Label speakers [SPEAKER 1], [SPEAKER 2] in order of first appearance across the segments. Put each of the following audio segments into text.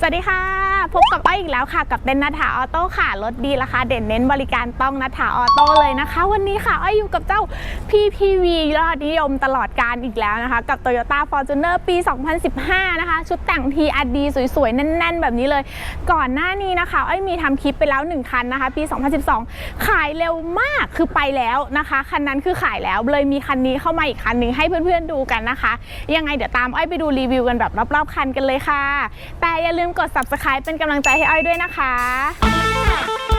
[SPEAKER 1] สวัสดีค่ะ พบกับอ้อยอีกแล้วค่ะ กับเต้นนัทธาออโต้ค่ะ รถดีราคาเด่นเน้นบริการต้องนัทธาออโต้เลยนะคะ วันนี้ค่ะอ้อยอยู่กับเจ้า PPV ยอดนิยมตลอดการอีกแล้วนะคะ กับ Toyota Fortuner ปี 2015 นะคะ ชุดแต่ง TRD สวยๆ แน่น ๆ แบบนี้เลย ก่อนหน้านี้นะคะอ้อยมีทำคลิปไปแล้ว 1 คันนะคะ ปี 2012 ขายเร็วมากคือไปแล้วนะคะ คันนั้นคือขายแล้วเลยมีคันนี้เข้ามาอีกคันหนึ่งให้เพื่อนๆดูกันนะคะ ยังไงเดี๋ยวตามอ้อยไปดูรีวิวกันแบบรอบๆคันกันเลยค่ะ แต่อย่าลืมกด subscribe เป็นกำลังใจให้อ้อยด้วยนะคะ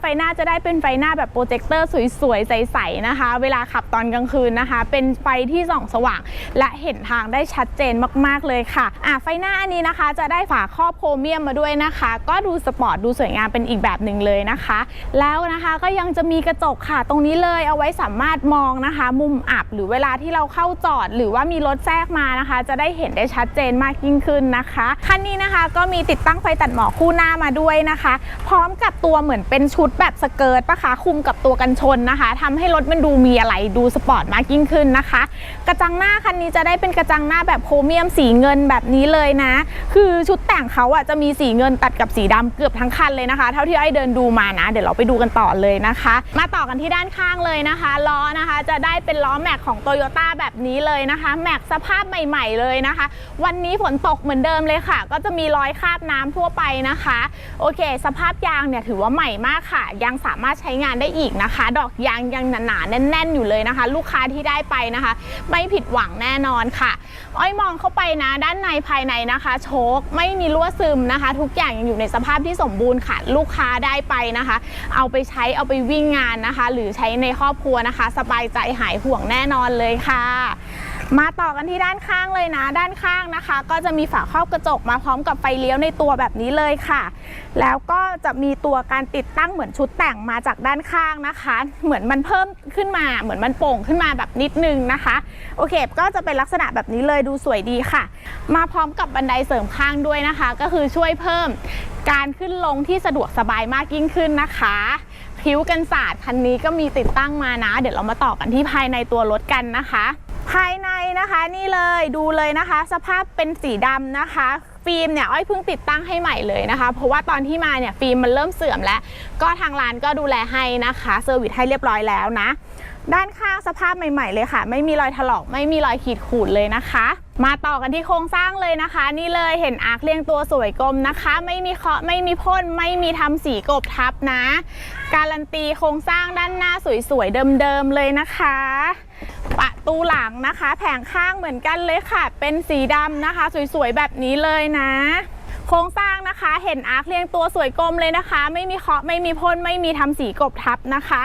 [SPEAKER 1] ไฟหน้าจะได้เป็นไฟหน้าแบบโปรเจคเตอร์สวยๆ ใสๆนะคะ เวลาขับตอนกลางคืนนะคะ เป็นไฟที่ส่องสว่าง และเห็นทางได้ชัดเจนมากๆเลยค่ะอะไฟหน้าอันนี้นะคะ จะได้ฝาครอบโครเมียมมาด้วยนะคะ ก็ดูสปอร์ตดูสวยงามเป็นอีกแบบหนึ่งเลยนะคะ แล้วนะคะก็ยังจะมีกระจกค่ะตรงนี้เลยเอาไว้สามารถมองนะคะ มุมอับหรือเวลาที่เราเข้าจอด หรือว่ามีรถแทรกมานะคะ จะได้เห็นได้ชัดเจนมากยิ่งขึ้นนะคะคันนี้นะคะก็มีติดตั้งไฟตัดหมอกคู่หน้ามาด้วยนะคะ พร้อมกับตัวเหมือนเป็นชุดแบบสเกิร์ตปะคะคุมกับตัวกันชนนะคะทำให้รถมันดูมีอะไรดูสปอร์ตมากยิ่งขึ้นนะคะ กระจังหน้าคันนี้จะได้เป็นกระจังหน้าแบบโครเมียมสีเงินแบบนี้เลยนะ คือชุดแต่งเขาอะจะมีสีเงินตัดกับสีดำเกือบทั้งคันเลยนะคะ เท่าที่ไอ้เดินดูมานะ เดี๋ยวเราไปดูกันต่อเลยนะคะ มาต่อกันที่ด้านข้างเลยนะคะล้อนะคะ จะได้เป็นล้อแม็กของโตโยต้าแบบนี้เลยนะคะแม็กสภาพใหม่ ๆเลยนะคะ วันนี้ฝนตกเหมือนเดิมเลยค่ะ ก็จะมีรอยคราบน้ำทั่วไปนะคะ โอเค สภาพยางเนี่ยถือว่าใหม่มากค่ะยังสามารถใช้งานได้อีกนะคะ ดอกยางยังหนาๆแน่น ๆ อยู่เลยนะคะ ลูกค้าที่ได้ไปนะคะ ไม่ผิดหวังแน่นอนค่ะ อ้อยมองเข้าไปนะด้านในภายในนะคะ โชคไม่มีรั่วซึมนะคะ ทุกอย่างยังอยู่ในสภาพที่สมบูรณ์ค่ะ ลูกค้าได้ไปนะคะ เอาไปใช้เอาไปวิ่งงานนะคะ หรือใช้ในครอบครัวนะคะ สบายใจหายห่วงแน่นอนเลยค่ะ มาต่อกันที่ด้านข้างเลยนะ ด้านข้างนะคะ ก็จะมีฝาครอบกระจกมาพร้อมกับไฟเลี้ยวในตัวแบบนี้เลยค่ะ แล้วก็จะมีตัวการติดตั้งเหมือนชุดแต่งมาจากด้านข้างนะคะ เหมือนมันเพิ่มขึ้นมา เหมือนมันโป่งขึ้นมาแบบนิดนึงนะคะ โอเค ก็จะเป็นลักษณะแบบนี้เลยดูสวยดีค่ะ มาพร้อมกับบันไดเสริมข้างด้วยนะคะ ก็คือช่วยเพิ่มการขึ้นลงที่สะดวกสบายมากยิ่งขึ้นนะคะผิวกันศาสตร์คันนี้ก็มีติดตั้งมานะ เดี๋ยวเรามาต่อกันที่ภายในตัวรถกันนะคะ ภายในนะคะนี่เลยดูเลยนะคะ สภาพเป็นสีดำนะคะ ฟิล์มเนี่ยอ้อยเพิ่งติดตั้งให้ใหม่เลยนะคะ เพราะว่าตอนที่มาเนี่ยฟิล์มมันเริ่มเสื่อมแล้ว ก็ทางร้านก็ดูแลให้นะคะเซอร์วิสให้เรียบร้อยแล้วนะ ด้านข้างสภาพใหม่ๆเลยค่ะ ไม่มีรอยถลอกไม่มีรอยขีดข่วนเลยนะคะ มาต่อกันที่โครงสร้างเลยนะคะ นี่เลยเห็นอาร์คเรียงตัวสวยกลมนะคะ ไม่มีเคาะไม่มีพ่นไม่มีทำสีกบทับนะ การันตีโครงสร้างด้านหน้าสวยๆเดิมๆเลยนะคะ ตูหลังนะคะ แผงข้างเหมือนกันเลยค่ะ เป็นสีดำนะคะ สวยๆแบบนี้เลยนะ โครงสร้างนะคะเห็นอาร์คเรียงตัวสวยกลมเลยนะคะ ไม่มีเคาะไม่มีพ่นไม่มีทำสีกบทับนะคะ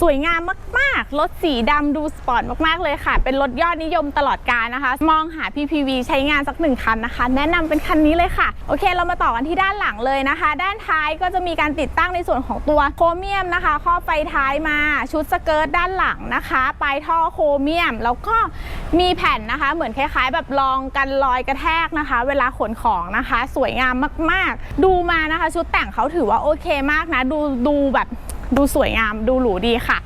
[SPEAKER 1] สวยงามมาก ๆ รถสีดำดูสปอร์ตมาก ๆ เลยค่ะ เป็นรถยอดนิยมตลอดกาลนะคะ มองหา PPV ใช้งานสักหนึ่งคันนะคะ แนะนำเป็นคันนี้เลยค่ะ โอเค เรามาต่อกันที่ด้านหลังเลยนะคะ ด้านท้ายก็จะมีการติดตั้งในส่วนของตัวโครเมียมนะคะครอไฟท้ายมา ชุดสเกิร์ตด้านหลังนะคะ ปลายท่อโครเมียม แล้วก็มีแผ่นนะคะ เหมือนคล้าย ๆ แบบรองกันรอยกระแทกนะคะ เวลาขนของนะคะ สวยงามมาก ๆ ดูมานะคะ ชุดแต่งเขาถือว่าโอเคมากนะ ดูดูแบบ ดูสวยงามดูหรูดีค่ะ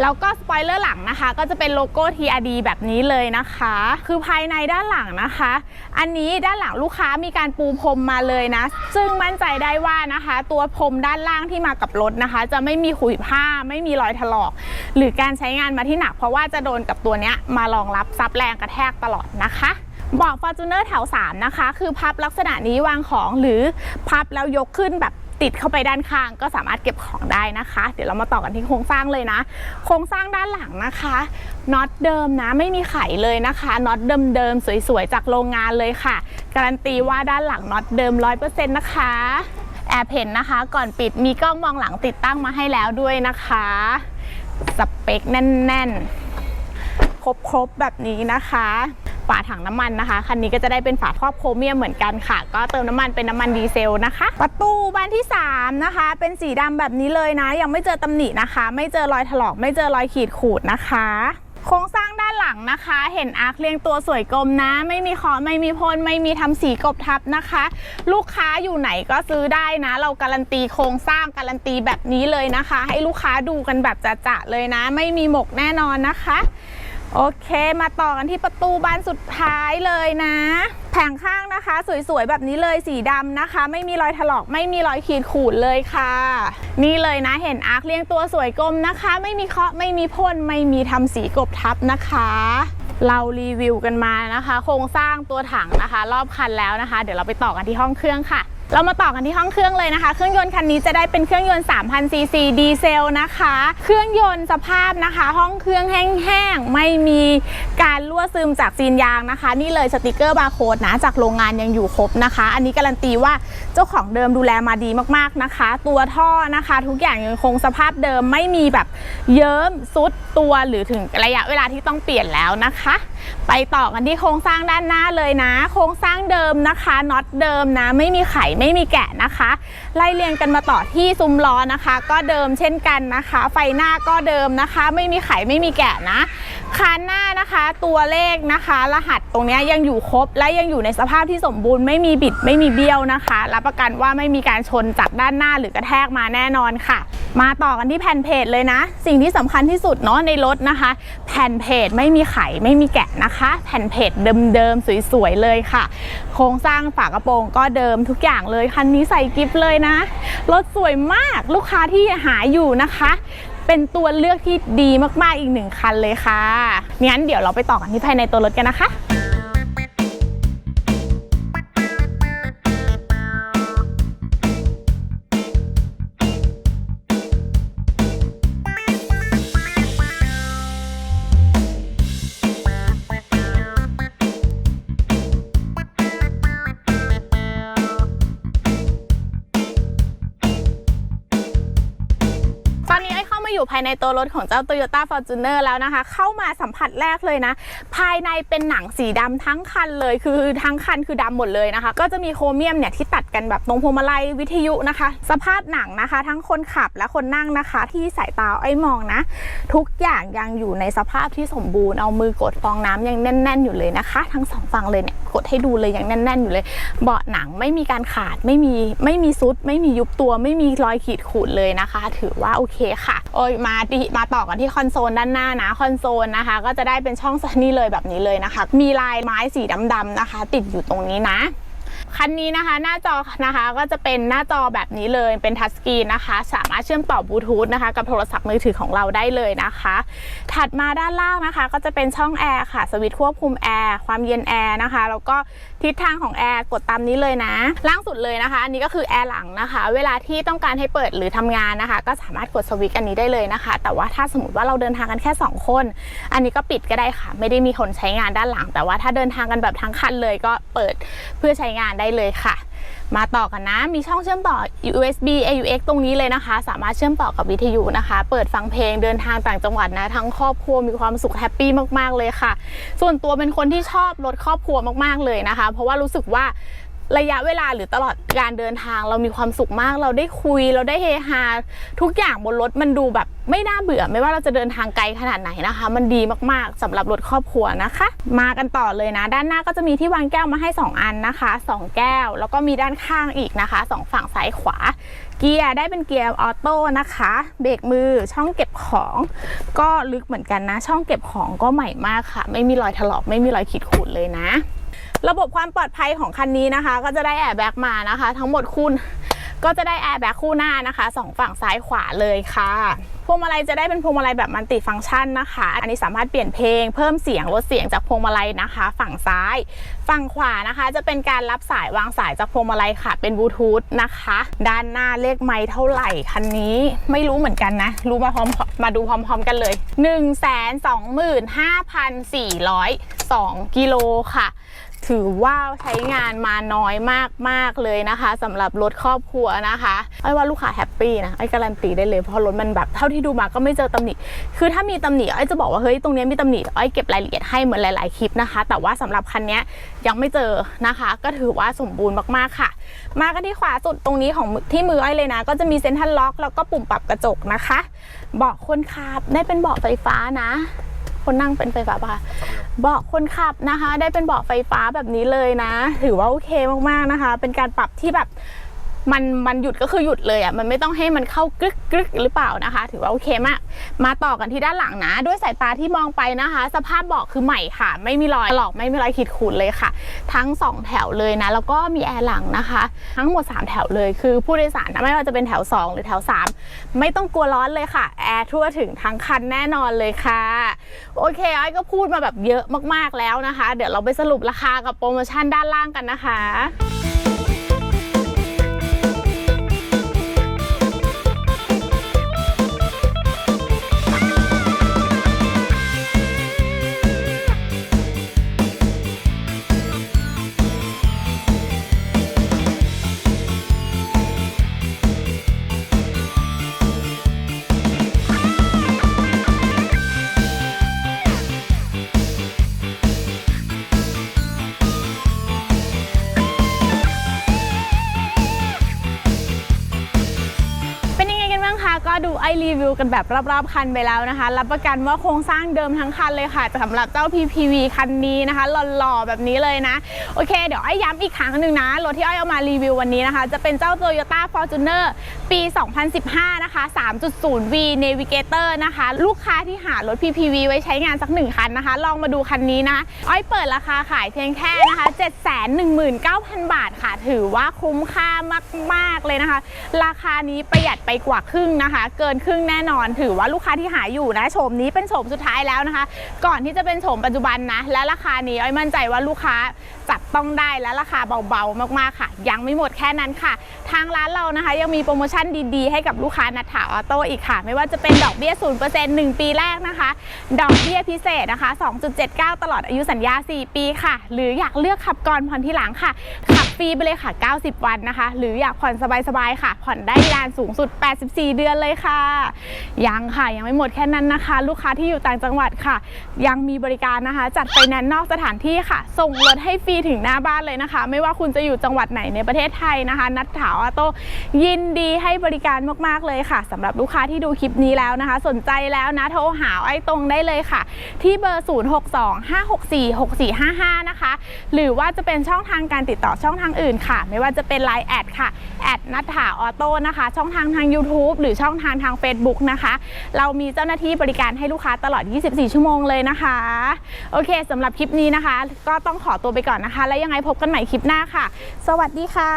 [SPEAKER 1] แล้วก็สปอยเลอร์หลังนะคะ ก็จะเป็นโลโก้ TRD แบบนี้เลยนะคะ คือภายในด้านหลังนะคะ อันนี้ด้านหลังลูกค้ามีการปูพรมมาเลยนะ ซึ่งมั่นใจได้ว่านะคะ ตัวพรมด้านล่างที่มากับรถนะคะ จะไม่มีขุยผ้าไม่มีรอยถลอก หรือการใช้งานมาที่หนัก เพราะว่าจะโดนกับตัวเนี้ยมารองรับซับแรงกระแทกตลอดนะคะบอก Fortuner แถว 3 นะคะ คือพับลักษณะนี้วางของหรือพับแล้วยกขึ้นแบบ ติดเข้าไปด้านข้างก็สามารถเก็บของได้นะคะ เดี๋ยวเรามาต่อกันที่โครงสร้างเลยนะ โครงสร้างด้านหลังนะคะน็อตเดิมนะไม่มีไขเลยนะคะน็อตเดิมๆสวยๆจากโรงงานเลยค่ะ การันตีว่าด้านหลังน็อตเดิม 100%นะคะแอบเห็นนะคะ ก่อนปิดมีกล้องมองหลังติดตั้งมาให้แล้วด้วยนะคะสเปคแน่นๆ ครบๆแบบนี้นะคะ ฝาถังน้ำมันนะคะ คันนี้ก็จะได้เป็นฝาครอบโครเมียมเหมือนกันค่ะ ก็เติมน้ำมันเป็นน้ำมันดีเซลนะคะ ประตูบานที่สามนะคะ เป็นสีดำแบบนี้เลยนะ ยังไม่เจอตำหนินะคะ ไม่เจอรอยถลอก ไม่เจอรอยขีดขูดนะคะโครงสร้างด้านหลังนะคะ เห็นอาร์คเรียงตัวสวยกลมนะ ไม่มีเคาะไม่มีพ่นไม่มีทำสีกบทับนะคะ ลูกค้าอยู่ไหนก็ซื้อได้นะ เราการันตีโครงสร้างการันตีแบบนี้เลยนะคะ ให้ลูกค้าดูกันแบบจะๆเลยนะ ไม่มีหมกแน่นอนนะคะ โอเคมาต่อกันที่ประตูบานสุดท้ายเลยนะ แผงข้างนะคะ สวยๆแบบนี้เลยสีดำนะคะ ไม่มีรอยถลอกไม่มีรอยขีดขูดเลยค่ะ นี่เลยนะเห็นอาร์คเรียงตัวสวยกลมนะคะ ไม่มีเคาะไม่มีพ่นไม่มีทำสีกบทับนะคะ เรารีวิวกันมานะคะ โครงสร้างตัวถังนะคะ รอบคันแล้วนะคะ เดี๋ยวเราไปต่อกันที่ห้องเครื่องค่ะ เรามาต่อกันที่ห้องเครื่องเลยนะคะ เครื่องยนต์คันนี้จะได้เป็นเครื่องยนต์ 3,000 ซีซีดีเซลนะคะ เครื่องยนต์สภาพนะคะ ห้องเครื่องแห้งๆ ไม่มีการรั่วซึมจากซีนยางนะคะ นี่เลยสติกเกอร์บาร์โค้ดนะจากโรงงานยังอยู่ครบนะคะ อันนี้การันตีว่าเจ้าของเดิมดูแลมาดีมากๆนะคะ ตัวท่อนะคะ ทุกอย่างยังคงสภาพเดิมไม่มีแบบเยิ้มซุดตัวหรือถึงระยะเวลาที่ต้องเปลี่ยนแล้วนะคะ ไปต่อกันที่โครงสร้างด้านหน้าเลยนะ โครงสร้างเดิมนะคะน็อตเดิมนะ ไม่มีไขไม่มีแกะนะคะ ไล่เรียงกันมาต่อที่ซุ้มล้อนะคะ ก็เดิมเช่นกันนะคะ ไฟหน้าก็เดิมนะคะ ไม่มีไขไม่มีแกะนะคันหน้านะคะตัวเลขนะคะ รหัสตรงนี้ยังอยู่ครบ และยังอยู่ในสภาพที่สมบูรณ์ไม่มีบิดไม่มีเบี้ยวนะคะ รับประกันว่าไม่มีการชนจากด้านหน้าหรือกระแทกมาแน่นอนค่ะ มาต่อกันที่แผ่นเพจเลยนะ สิ่งที่สำคัญที่สุดเนาะในรถนะคะ แผ่นเพจไม่มีไขไม่มีแกะนะคะ แผ่นเพจเดิมๆสวยๆเลยค่ะ โครงสร้างฝากระโปรงก็เดิมทุกอย่างเลยคันนี้ใส่กิฟต์เลยนะรถสวยมากลูกค้าที่หาอยู่นะคะ เป็นตัวเลือกที่ดีมากๆอีกหนึ่งคันเลยค่ะงั้นเดี๋ยวเราไปต่อกันที่ภายในตัวรถกันนะคะ ในตัวรถของเจ้า Toyota Fortuner แล้วนะคะ เข้ามาสัมผัสแรกเลยนะ ภายในเป็นหนังสีดำทั้งคันเลยคือทั้งคันคือดำหมดเลยนะคะ ก็จะมีโครเมียมเนี่ยที่ตัดกันแบบตรงพวงมาลัยวิทยุนะคะ สภาพหนังนะคะ ทั้งคนขับและคนนั่งนะคะ ที่สายตาไอ้มองนะ ทุกอย่างยังอยู่ในสภาพที่สมบูรณ์เอามือกดฟองน้ำยังแน่น ๆ อยู่เลยนะคะ ทั้งสองฝั่งเลยเนี่ยกดให้ดูเลยยังแน่น ๆ อยู่เลย เบาะหนังไม่มีการขาดไม่มีไม่มีซุด ไม่มียุบตัวไม่มีรอยขีดขูดเลยนะคะ ถือว่าโอเคค่ะ โอ้ยมาที่มาต่อกันที่คอนโซลด้านหน้านะคอนโซลนะคะ ก็จะได้เป็นช่องซันนี่เลยแบบนี้เลยนะคะ มีลายไม้สีดำๆนะคะ ติดอยู่ตรงนี้นะ คันนี้นะคะหน้าจอนะคะก็จะเป็นหน้าจอแบบนี้เลยเป็นทัชสกรีนนะคะ สามารถเชื่อมต่อบลูทูธนะคะ กับโทรศัพท์มือถือของเราได้เลยนะคะ ถัดมาด้านล่างนะคะ ก็จะเป็นช่องแอร์ค่ะสวิตช์ควบคุมแอร์ความเย็นแอร์นะคะแล้วก็ทิศทางของแอร์กดตามนี้เลยนะ ล่างสุดเลยนะคะ อันนี้ก็คือแอร์หลังนะคะ เวลาที่ต้องการให้เปิดหรือทำงานนะคะ ก็สามารถกดสวิตช์อันนี้ได้เลยนะคะ แต่ว่าถ้าสมมติว่าเราเดินทางกันแค่ 2 คน อันนี้ก็ปิดก็ได้ค่ะ ไม่ได้มีคนใช้งานด้านหลัง แต่ว่าถ้าเดินทางกันแบบทั้งคันเลยก็เปิดเพื่อใช้งานได้เลยค่ะ มาต่อกันนะ มีช่องเชื่อมต่อ USB AUX ตรงนี้เลยนะคะ สามารถเชื่อมต่อกับวิทยุนะคะ เปิดฟังเพลงเดินทางต่างจังหวัดนะ ทั้งครอบครัวมีความสุขแฮปปี้มากๆเลยค่ะ ส่วนตัวเป็นคนที่ชอบรถครอบครัวมากๆเลยนะคะ เพราะว่ารู้สึกว่า ระยะเวลาหรือตลอดการเดินทางเรามีความสุขมาก เราได้คุยเราได้เฮฮาทุกอย่างบนรถมันดูแบบไม่น่าเบื่อ ไม่ว่าเราจะเดินทางไกลขนาดไหนนะคะ มันดีมากๆสำหรับรถครอบครัวนะคะ มากันต่อเลยนะ ด้านหน้าก็จะมีที่วางแก้วมาให้ 2 อันนะคะ 2 แก้ว แล้วก็มีด้านข้างอีกนะคะ 2 ฝั่งซ้ายขวา เกียร์ได้เป็นเกียร์ออโต้นะคะ เบรกมือช่องเก็บของ ก็ลึกเหมือนกันนะ ช่องเก็บของก็ใหม่มากค่ะ ไม่มีรอยถลอกไม่มีรอยขีดข่วนเลยนะ ระบบความปลอดภัยของคันนี้นะคะ ก็จะได้แอร์แบ็กมานะคะ ทั้งหมดคุณก็จะได้แอร์แบ็กคู่หน้านะคะสองฝั่งซ้ายขวาเลยค่ะพวงมาลัยจะได้เป็นพวงมาลัยแบบมัลติฟังก์ชันนะคะ อันนี้สามารถเปลี่ยนเพลงเพิ่มเสียงลดเสียงจากพวงมาลัยนะคะ ฝั่งซ้าย ฝั่งขวานะคะ จะเป็นการรับสายวางสายจากพวงมาลัยค่ะ เป็นบลูทูธนะคะ ด้านหน้าเลขไม้เท่าไหร่คันนี้ไม่รู้เหมือนกันนะ รู้มาพร้อมมาดูพร้อมๆกันเลย 1 2 5 4 0 2กิโลค่ะ ถือว่าใช้งานมาน้อยมาก ๆ เลยนะคะสำหรับรถครอบครัวนะคะไอ้ว่าลูกค้าแฮปปี้นะไอ้การันตีได้เลยเพราะรถมันแบบเท่าที่ดูมาก็ไม่เจอตำหนิคือถ้ามีตำหนิไอ้จะบอกว่าเฮ้ยตรงนี้มีตำหนิไอ้เก็บรายละเอียดให้เหมือนหลาย ๆ คลิปนะคะ แต่ว่าสำหรับคันนี้ยยังไม่เจอนะคะ ก็ถือว่าสมบูรณ์มาก ๆ ค่ะ มากันที่ขวาสุดตรงนี้ของที่มือไอ้เลยนะ ก็จะมีเซ็นทรัลล็อกแล้วก็ปุ่มปรับกระจกนะคะเบาะคนขับได้เป็นเบาะไฟฟ้านะ คนนั่งเป็นไฟฟ้าปะคะเบาะคนขับนะคะ ได้เป็นเบาะไฟฟ้าแบบนี้เลยนะ ถือว่าโอเคมากๆนะคะ เป็นการปรับที่แบบ มันมันหยุดก็คือหยุดเลยอะมันไม่ต้องให้มันเข้ากรึกกรึกหรือเปล่านะคะ ถือว่าโอเคมาก มาต่อกันที่ด้านหลังนะ ด้วยสายตาที่มองไปนะคะ สภาพเบาะคือใหม่ค่ะ ไม่มีรอยหลอกไม่มีรอยขีดข่วนเลยค่ะ ทั้ง 2 แถวเลยนะ แล้วก็มีแอร์หลังนะคะ ทั้งหมด 3 แถวเลยคือผู้โดยสารนะไม่ว่าจะเป็นแถว 2 หรือแถว 3 ไม่ต้องกลัวร้อนเลยค่ะแอร์ทั่วถึงทั้งคันแน่นอนเลยค่ะโอเคไอ้ก็พูดมาแบบเยอะมากๆแล้วนะคะ เดี๋ยวเราไปสรุปราคากับโปรโมชั่นด้านล่างกันนะคะ รีวิวกันแบบรอบๆคันไปแล้วนะคะ รับประกันว่าโครงสร้างเดิมทั้งคันเลยค่ะสำหรับเจ้า PPV คันนี้นะคะหล่อๆแบบนี้เลยนะ โอเค เดี๋ยวไอ้ย้ำอีกครั้งหนึ่งนะ รถที่ไอ้เอามารีวิววันนี้นะคะ จะเป็นเจ้า Toyota Fortuner ปี 2015 นะคะ 3.0V Navigator นะคะ ลูกค้าที่หารถ PPV ไว้ใช้งานสักหนึ่งคันนะคะ ลองมาดูคันนี้นะ อ้อยเปิดราคาขายเพียงแค่นะคะ719,000 บาทค่ะ ถือว่าคุ้มค่ามาก ๆ เลยนะคะ ราคานี้ประหยัดไปกว่าครึ่งนะคะ เกินครึ่งแน่นอน ถือว่าลูกค้าที่หาอยู่นะโฉมนี้เป็นโฉมสุดท้ายแล้วนะคะ ก่อนที่จะเป็นโฉมปัจจุบันนะ และราคานี้อ้อยมั่นใจว่าลูกค้าจับต้องได้และราคาเบาๆมากๆค่ะ ยังไม่หมดแค่นั้นค่ะ ทางร้านเรานะคะ ยังมีโปรโมชั่นดีๆ ให้กับลูกค้านัทถาออโต้อีกค่ะ ไม่ว่าจะเป็นดอกเบี้ย 0% 1 ปีแรกนะคะ ดอกเบี้ยพิเศษนะคะ 2.79 ตลอดอายุสัญญา 4 ปีค่ะ หรืออยากเลือกขับก่อนผ่อนที่หลังค่ะ ฟรีไปเลยค่ะ 90 วันนะคะ หรืออยากผ่อนสบายๆค่ะ ผ่อนได้นานสูงสุด 84 เดือนเลยค่ะ ยังค่ะยังไม่หมดแค่นั้นนะคะ ลูกค้าที่อยู่ต่างจังหวัดค่ะ ยังมีบริการนะคะ จัดไฟแนนนอกสถานที่ค่ะ ส่งรถให้ฟรีถึงหน้าบ้านเลยนะคะ ไม่ว่าคุณจะอยู่จังหวัดไหนในประเทศไทยนะคะ นัดถาวออโต้ยินดีให้บริการมากๆเลยค่ะสำหรับลูกค้าที่ดูคลิปนี้แล้วนะคะ สนใจแล้วนะโทรหาไอ้ตรงได้เลยค่ะ ที่เบอร์ 0625646455 นะคะ หรือว่าจะเป็นช่องทางการติดต่อช่องทางางอื่นค่ะ ไม่ว่าจะเป็น Line แอดค่ะแอดนัทถาออโต้นะคะ ช่องทางทาง YouTube หรือช่องทางทาง Facebook นะคะ เรามีเจ้าหน้าที่บริการให้ลูกค้าตลอด 24 ชั่วโมงเลยนะคะ โอเคสำหรับคลิปนี้นะคะ ก็ต้องขอตัวไปก่อนนะคะ แล้วยังไงพบกันใหม่คลิปหน้าค่ะ สวัสดีค่ะ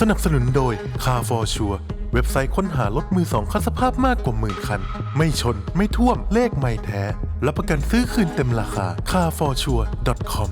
[SPEAKER 2] สนับสนุนโดย Car for Sure เว็บไซต์ค้นหารถมือสองคันสภาพมากกว่าหมื่นคัน ไม่ชนไม่ท่วมเลขไม่แท้รับประกันซื้อคืนเต็มราคา carforsure.com